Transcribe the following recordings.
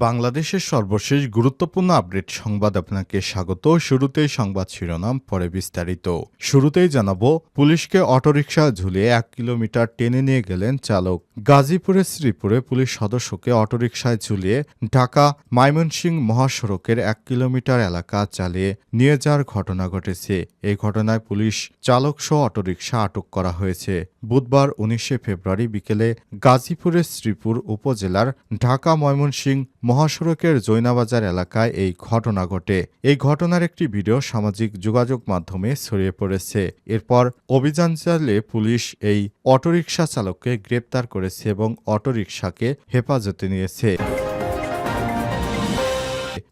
বাংলাদেশের সর্বশেষ গুরুত্বপূর্ণ আপডেট সংবাদ আপনাকে স্বাগত। শুরুতেই সংবাদ শিরোনাম, পরে বিস্তারিত। শুরুতেই জানাব, পুলিশকে অটোরিকশা ঝুলিয়ে এক কিলোমিটার টেনে নিয়ে গেলেন চালক। গাজীপুরের শ্রীপুরে পুলিশ সদস্যকে অটোরিকশায় ঝুলিয়ে ঢাকা ময়মনসিংহ মহাসড়কের এক কিলোমিটার এলাকা চালিয়ে নিয়ে যাওয়ার ঘটনা ঘটেছে। এই ঘটনায় পুলিশ চালক সহ অটোরিকশা আটক করা হয়েছে। বুধবার উনিশে ফেব্রুয়ারি বিকেলে গাজীপুরের শ্রীপুর উপজেলার ঢাকা ময়মনসিংহ মহাসড়কের জৈনাবাজার এলাকায় এই ঘটনা ঘটে। এই ঘটনার একটি ভিডিও সামাজিক যোগাযোগ মাধ্যমে ছড়িয়ে পড়েছে। এরপর অভিযান চালিয়ে পুলিশ এই অটোরিকশা চালককে গ্রেপ্তার করেছে এবং অটোরিকশাকে হেফাজতে নিয়েছে।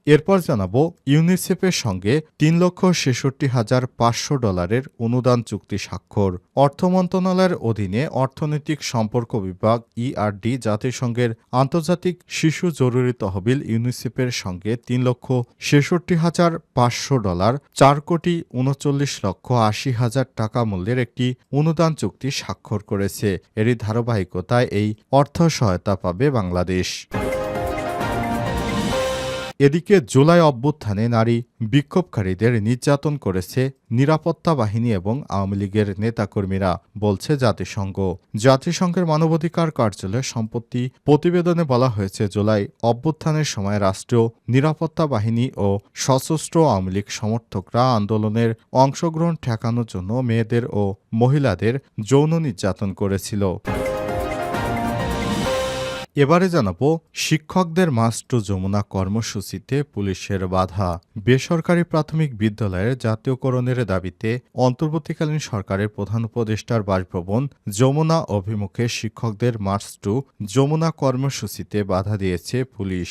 এরপর জানাব ইউনিসেফের সঙ্গে তিন লক্ষ ছেষট্টি হাজার পাঁচশো ডলারের অনুদান চুক্তি স্বাক্ষর। অর্থ মন্ত্রণালয়ের অধীনে অর্থনৈতিক সম্পর্ক বিভাগ ইআরডি জাতিসংঘের আন্তর্জাতিক শিশু জরুরি তহবিল ইউনিসেফের সঙ্গে তিন লক্ষ ছেষট্টি হাজার পাঁচশো ডলার, চার কোটি উনচল্লিশ লক্ষ আশি হাজার টাকা মূল্যের একটি অনুদান চুক্তি স্বাক্ষর করেছে। এরই ধারাবাহিকতায় এই অর্থ সহায়তা পাবে বাংলাদেশ। এদিকে জুলাই অভ্যুত্থানে নারী বিক্ষোভকারীদের নির্যাতন করেছে নিরাপত্তা বাহিনী এবং আওয়ামী লীগের নেতাকর্মীরা, বলছে জাতিসংঘ। জাতিসংঘের মানবাধিকার কার্যালয়ে সম্পত্তি প্রতিবেদনে বলা হয়েছে, জুলাই অভ্যুত্থানের সময় রাষ্ট্রীয় নিরাপত্তা বাহিনী ও সশস্ত্র আওয়ামী লীগ সমর্থকরা আন্দোলনের অংশগ্রহণ ঠেকানোর জন্য মেয়েদের ও মহিলাদের যৌন নির্যাতন করেছিল। এবারে জানাব, শিক্ষকদের মাস্ট যমুনা কর্মসূচিতে পুলিশের বাধা। বেসরকারি প্রাথমিক বিদ্যালয়ের জাতীয়করণের দাবিতে অন্তর্বর্তীকালীন সরকারের প্রধান উপদেষ্টার বাসভবন যমুনা অভিমুখে শিক্ষকদের মার্চ টু যমুনা কর্মসূচিতে বাধা দিয়েছে পুলিশ।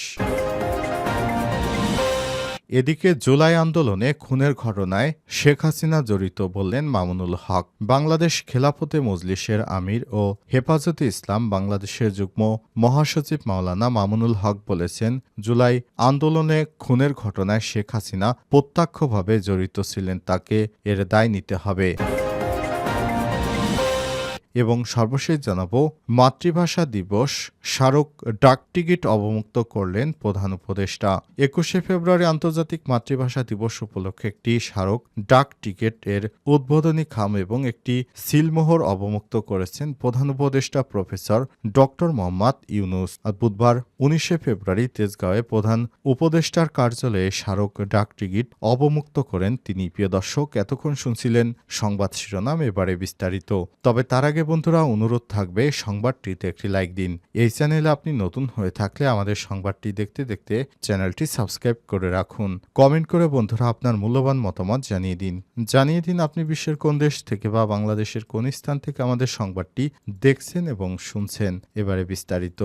এদিকে জুলাই আন্দোলনে খুনের ঘটনায় শেখ হাসিনা জড়িত বললেন মামুনুল হক। বাংলাদেশ খেলাফতে মজলিসের আমির ও হেফাজতে ইসলাম বাংলাদেশের যুগ্ম মহাসচিব মাওলানা মামুনুল হক বলেছেন, জুলাই আন্দোলনে খুনের ঘটনায় শেখ হাসিনা প্রত্যক্ষভাবে জড়িত ছিলেন, তাকে এর দায় নিতে হবে। এবং সর্বশেষ জানাব, মাতৃভাষা দিবস স্মারক ডাকটিকিট অবমুক্ত করলেন প্রধান উপদেষ্টা। একুশে ফেব্রুয়ারি আন্তর্জাতিক মাতৃভাষা দিবস উপলক্ষে একটি স্মারক ডাক টিকিট এর উদ্বোধনী খাম এবং একটি সিলমোহর অবমুক্ত করেছেন প্রধান উপদেষ্টা প্রফেসর ডক্টর মোহাম্মদ ইউনুস। বুধবার উনিশে ফেব্রুয়ারি তেজগাঁওয়ে প্রধান উপদেষ্টার কার্যালয়ে স্মারক ডাক টিকিট অবমুক্ত করেন তিনি। প্রিয় দর্শক, এতক্ষণ শুনছিলেন সংবাদ শিরোনাম, এবারে বিস্তারিত। তবে তার আগে বন্ধুরা, অনুরোধ থাকবে, সংবাদটিতে একটি লাইক দিন। এই চ্যানেলে আপনি নতুন হয়ে থাকলে আমাদের সংবাদটি দেখতে দেখতে চ্যানেলটি সাবস্ক্রাইব করে রাখুন। কমেন্ট করে বন্ধুরা আপনার মূল্যবান মতামত জানিয়ে দিন। জানিয়ে দিন আপনি বিশ্বের কোন দেশ থেকে বা বাংলাদেশের কোন স্থান থেকে আমাদের সংবাদটি দেখছেন এবং শুনছেন। এবারে বিস্তারিত।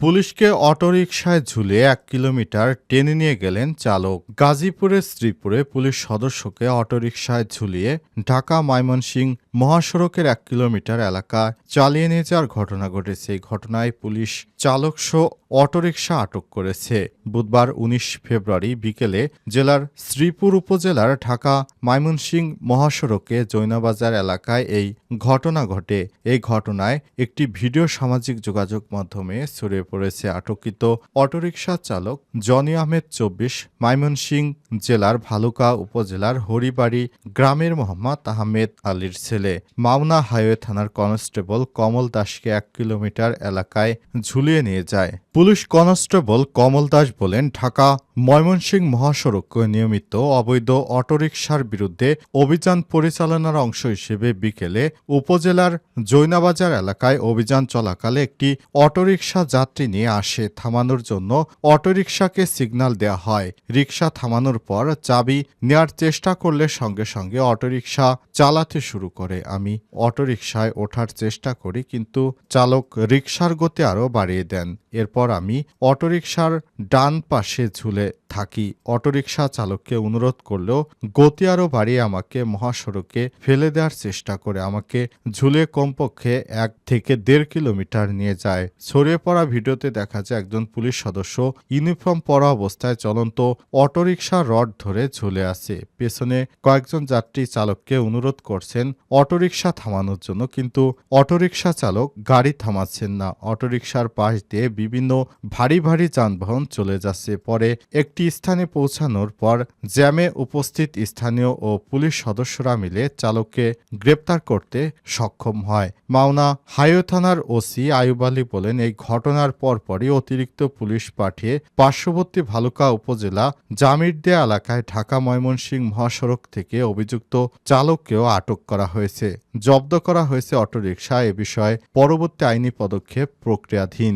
পুলিশকে অটোরিকশায় ঝুলে এক কিলোমিটার টেনে নিয়ে গেলেন চালক। গাজীপুরের শ্রীপুরে পুলিশ সদস্যকে অটোরিকশায় ঝুলিয়ে ঢাকা ময়মনসিংহ মহাসড়কের এক কিলোমিটার এলাকা চালিয়ে নিয়ে যাওয়ার ঘটনা ঘটেছে। এই ঘটনায় পুলিশ চালক সহ অটোরিকশা আটক করেছে। বুধবার উনিশ ফেব্রুয়ারি বিকেলে জেলার শ্রীপুর উপজেলার ঢাকা ময়মনসিংহ মহাসড়কে জৈনাবাজার এলাকায় এই ঘটনা ঘটে। এই ঘটনায় একটি ভিডিও সামাজিক যোগাযোগ মাধ্যমে ছড়িয়ে পড়েছে। আটককৃত অটোরিকশা চালক জনি আহমেদ চব্বিশ ময়মনসিংহ জেলার ভালুকা উপজেলার হরিবাড়ি গ্রামের মোহাম্মদ আহমেদ আলীর ছেলে। মাওনা হাইওয়ে থানার কনস্টেবল কমল দাসকে এক কিলোমিটার এলাকায় ঝুলিয়ে নিয়ে যায়। পুলিশ কনস্টেবল কমল দাস বলেন, ঢাকা ময়মনসিংহ মহাসড়কে নিয়মিত অবৈধ অটোরিকশার বিরুদ্ধে অভিযান পরিচালনার অংশ হিসেবে বিকেলে উপজেলার জৈনাবাজার এলাকায় অভিযান চলাকালে একটি অটোরিকশা যাত্রী নিয়ে আসে। থামানোর জন্য অটোরিকশাকে সিগন্যাল দেওয়া হয়। রিকশা থামানোর পর চাবি নেয়ার চেষ্টা করলে সঙ্গে সঙ্গে অটোরিকশা চালাতে শুরু করে। আমি অটোরিকশায় ওঠার চেষ্টা করি, কিন্তু চালক রিকশার গতি আরও বাড়িয়ে দেন। এরপর আমি অটোরিকশার ডান পাশে ঝুলে থাকি, অটোরিকশা চালককে অনুরোধ করলেও গতি আরও বাড়িয়ে আমাকে মহাসড়কে ফেলে দেওয়ার চেষ্টা করে। আমাকে ঝুলে কমপক্ষে এক থেকে দেড় কিলোমিটার নিয়ে যায়। ছড়িয়ে পড়া ভিডিওতে দেখা যায় একজন পুলিশ সদস্য ইউনিফর্ম পরা অবস্থায় চলন্ত অটোরিকশা রড ধরে ঝুলে আছে। পেছনে কয়েকজন যাত্রী চালককে অনুরোধ করছেন অটোরিকশা থামানোর জন্য, কিন্তু অটোরিকশা চালক গাড়ি থামাচ্ছেন না। অটোরিকশার পাশ দিয়ে বিভিন্ন ভারী ভারী যানবাহন চলে যাচ্ছে। পরে একটি স্থানে পৌঁছানোর পর জ্যামে উপস্থিত স্থানীয় ও পুলিশ সদস্যরা মিলে চালককে গ্রেপ্তার করতে সক্ষম হয়। মাওনা হাইওয়ে থানার ওসি আয়ুব আলী বলেন, এই ঘটনার পরপরই অতিরিক্ত পুলিশ পাঠিয়ে পার্শ্ববর্তী ভালুকা উপজেলা জামিরদিয়া এলাকায় ঢাকা ময়মনসিংহ মহাসড়ক থেকে অভিযুক্ত চালককেও আটক করা হয়েছে। জব্দ করা হয়েছে অটোরিকশা, এ বিষয়ে পরবর্তী আইনি পদক্ষেপ প্রক্রিয়াধীন।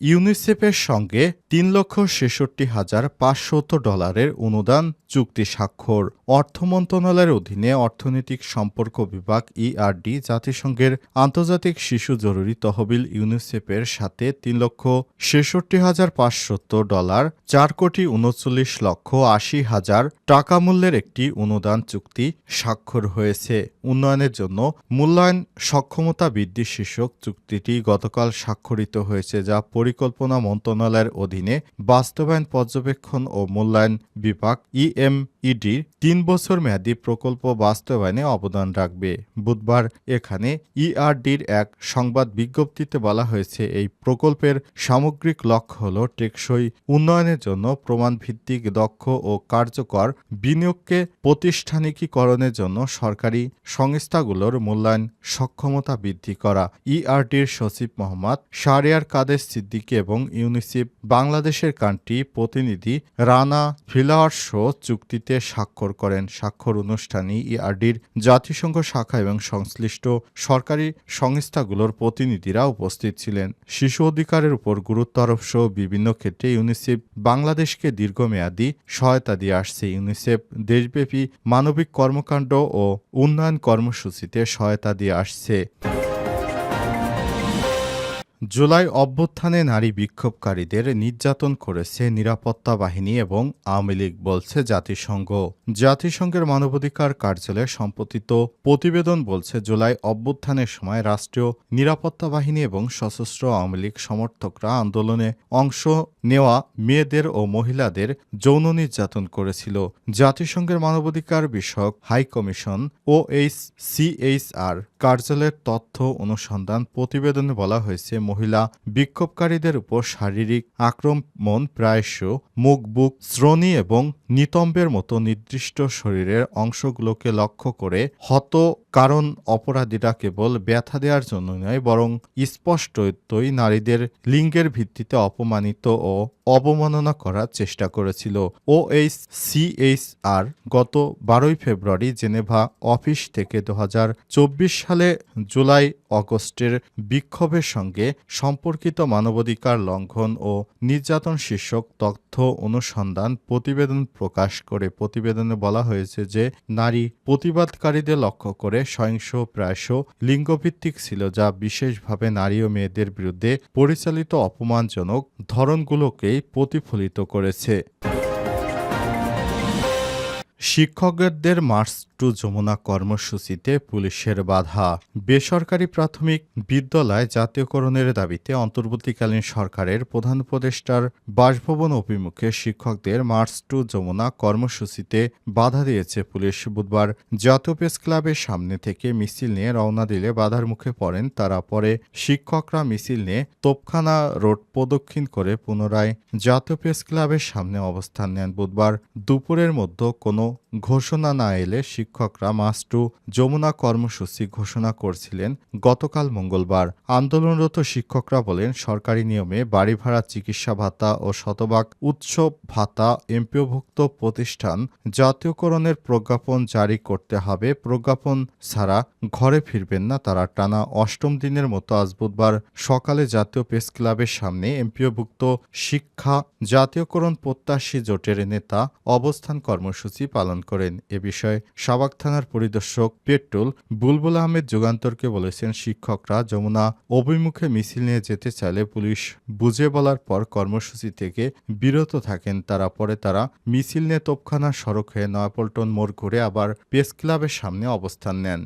ইউনিসেফের সঙ্গে তিন লক্ষ ছেষট্টি হাজার পাঁচশত ডলারের অনুদান চুক্তি স্বাক্ষর। অর্থ মন্ত্রণালয়ের অধীনে অর্থনৈতিক সম্পর্ক বিভাগ ইআরডি জাতিসংঘের আন্তর্জাতিক শিশু জরুরি তহবিল ইউনিসেফের সাথে তিন লক্ষ ছেষট্টি হাজার পাঁচশত ডলার, চার কোটি উনচল্লিশ লক্ষ আশি হাজার টাকা মূল্যের একটি অনুদান চুক্তি স্বাক্ষর হয়েছে। উন্নয়নের জন্য মূল্যায়ন সক্ষমতা বৃদ্ধি শীর্ষক চুক্তিটি গতকাল স্বাক্ষরিত হয়েছে, যা পরিকল্পনা মন্ত্রণালয়ের অধীনে বাস্তবায়ন পর্যবেক্ষণ ও মূল্যায়ন বিভাগ ইএমইডির তিন বছর মেয়াদী প্রকল্প বাস্তবায়নে অবদান রাখবে। বুধবার এখানে ইআরডির এক সংবাদ বিজ্ঞপ্তিতে বলা হয়েছে, এই প্রকল্পের সামগ্রিক লক্ষ্য হল টেকসই উন্নয়নের জন্য প্রমাণভিত্তিক, দক্ষ ও কার্যকর বিনিয়োগকে প্রতিষ্ঠানিকীকরণের জন্য সরকারি সংস্থাগুলোর মূল্যায়ন সক্ষমতা বৃদ্ধি করা। ইআরডির সচিব মোহাম্মদ শারিয়ার কাদের সিদ্দিকী এবং ইউনিসেফ বাংলাদেশের কান্ট্রি প্রতিনিধি রানা ফিলাওয়ার শো চুক্তিতে স্বাক্ষর করেন। স্বাক্ষর অনুষ্ঠানে ইআরডির জাতিসংঘ শাখা এবং সংশ্লিষ্ট সরকারি সংস্থাগুলোর প্রতিনিধিরা উপস্থিত ছিলেন। শিশু অধিকারের উপর গুরুত্ব আরোপ সহ বিভিন্ন ক্ষেত্রে ইউনিসেফ বাংলাদেশকে দীর্ঘমেয়াদী সহায়তা দিয়ে আসছে। ইউনিসেফ দেশব্যাপী মানবিক কর্মকাণ্ড ও উন্নয়ন কর্মসূচিতে সহায়তা দিয়ে আসছে। জুলাই অভ্যুত্থানে নারী বিক্ষোভকারীদের নির্যাতন করেছে নিরাপত্তা বাহিনী এবং আওয়ামী লীগ বলছে জাতিসংঘ। জাতিসংঘের মানবাধিকার কার্যালয়ে সম্পতিত প্রতিবেদন বলছে জুলাই অভ্যুত্থানের সময় রাষ্ট্রীয় নিরাপত্তা বাহিনী এবং সশস্ত্র আওয়ামী লীগ সমর্থকরা আন্দোলনে অংশ নেওয়া মেয়েদের ও মহিলাদের যৌন নির্যাতন করেছিল। জাতিসংঘের মানবাধিকার বিষয়ক high commission O H CHR কার্যালয়ের তথ্য অনুসন্ধান প্রতিবেদনে বলা হয়েছে মহিলা বিক্ষোভকারীদের উপর শারীরিক আক্রমণ প্রায়শ মুখ, বুক, শ্রোণী এবং নিতম্বের মতো নির্দিষ্ট শরীরের অংশগুলোকে লক্ষ্য করে হত কারণ অপরাধীরা কেবল ব্যথা দেওয়ার জন্য নয়, বরং স্পষ্টতই নারীদের লিঙ্গের ভিত্তিতে অপমানিত ও অবমাননা করার চেষ্টা করেছিল। ও এইচ সিএইচআর গত বারোই ফেব্রুয়ারি জেনেভা অফিস থেকে দু হাজার চব্বিশ সালে জুলাই অগস্টের বিক্ষোভের সঙ্গে সম্পর্কিত মানবাধিকার লঙ্ঘন ও নির্যাতন শীর্ষক তথ্য অনুসন্ধান প্রতিবেদন প্রকাশ করে প্রতিবেদনে বলা হয়েছে যে নারী প্রতিবাদকারীদের লক্ষ্য করে সহিংস প্রায়শ লিঙ্গভিত্তিক ছিল যা বিশেষভাবে নারী ও মেয়েদের বিরুদ্ধে পরিচালিত অপমানজনক ধরনগুলোকেই প্রতিফলিত করেছে। শিক্ষকদের মার্চ টু যমুনা কর্মসূচিতে পুলিশের বাধা। বেসরকারি প্রাথমিক বিদ্যালয় জাতীয়করণের দাবিতে অন্তর্বর্তীকালীন সরকারের প্রধান উপদেষ্টার বাসভবন অভিমুখে শিক্ষকদের মার্চ টু যমুনা কর্মসূচিতে বাধা দিয়েছে পুলিশ। বুধবার জাতীয় প্রেস ক্লাবের সামনে থেকে মিছিল নিয়ে রওনা দিলে বাধার মুখে পড়েন তারা। পরে শিক্ষকরা মিছিল নিয়ে তোপখানা রোড প্রদক্ষিণ করে পুনরায় জাতীয় প্রেস ক্লাবের সামনে অবস্থান নেন। বুধবার দুপুরের মধ্যে কোনো ঘোষণা না এলে শিক্ষকরা মাস্টু যমুনা কর্মসূচি ঘোষণা করছিলেন গতকাল মঙ্গলবার। আন্দোলনরত শিক্ষকরা বলেন, সরকারি নিয়মে বাড়ি ভাড়া চিকিৎসা ভাতা ও শতভাগ উৎসব ভাতা, এমপিওভুক্ত প্রতিষ্ঠান জাতীয়করণের প্রজ্ঞাপন জারি করতে হবে। প্রজ্ঞাপন ছাড়া ঘরে ফিরবেন না তারা। টানা অষ্টম দিনের মতো আজ বুধবার সকালে জাতীয় প্রেস ক্লাবের সামনে এমপিওভুক্ত শিক্ষা জাতীয়করণ প্রত্যাশী জোটের নেতা অবস্থান কর্মসূচি পালন পালন করেন। এ বিষয়ে সাবাক থানার পরিদর্শক পেট্রোল বুলবুল আহমেদ যুগান্তরকে বলেছেন, শিক্ষকরা যমুনা অভিমুখে মিছিল নিয়ে যেতে চাইলে পুলিশ বুঝে বলার পর কর্মসূচি থেকে বিরত থাকেন। তারা পরে তারা মিছিল নিয়ে তোপখানা সড়ক হয়ে নয়াপল্টন মোড় ঘুরে আবার প্রেস ক্লাবের সামনে অবস্থান নেন।